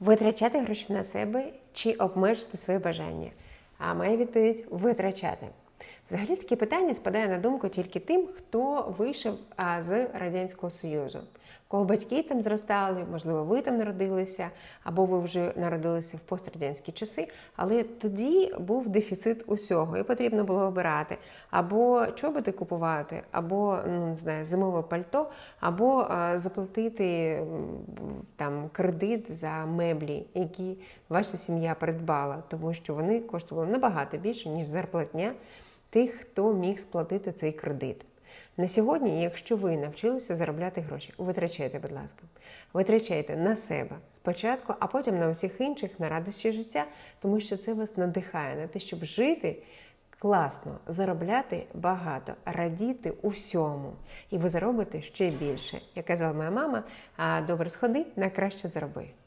Витрачати гроші на себе чи обмежити свої бажання? А моя відповідь витрачати. Взагалі таке питання спадає на думку тільки тим, хто вийшов з Радянського Союзу. Кого батьки там зростали, можливо, ви там народилися, або ви вже народилися в пострадянські часи, але тоді був дефіцит усього, і потрібно було обирати. Або чоботи купувати, або ну не знаю, зимове пальто, або а, заплатити там кредит за меблі, які ваша сім'я придбала, тому що вони коштували набагато більше ніж зарплатня тих, хто міг сплатити цей кредит. На сьогодні, якщо ви навчилися заробляти гроші, витрачайте, будь ласка, витрачайте на себе спочатку, а потім на усіх інших на радості життя, тому що це вас надихає на те, щоб жити класно, заробляти багато, радіти усьому. І ви заробите ще більше. Як казала моя мама, добре сходи, на краще зароби.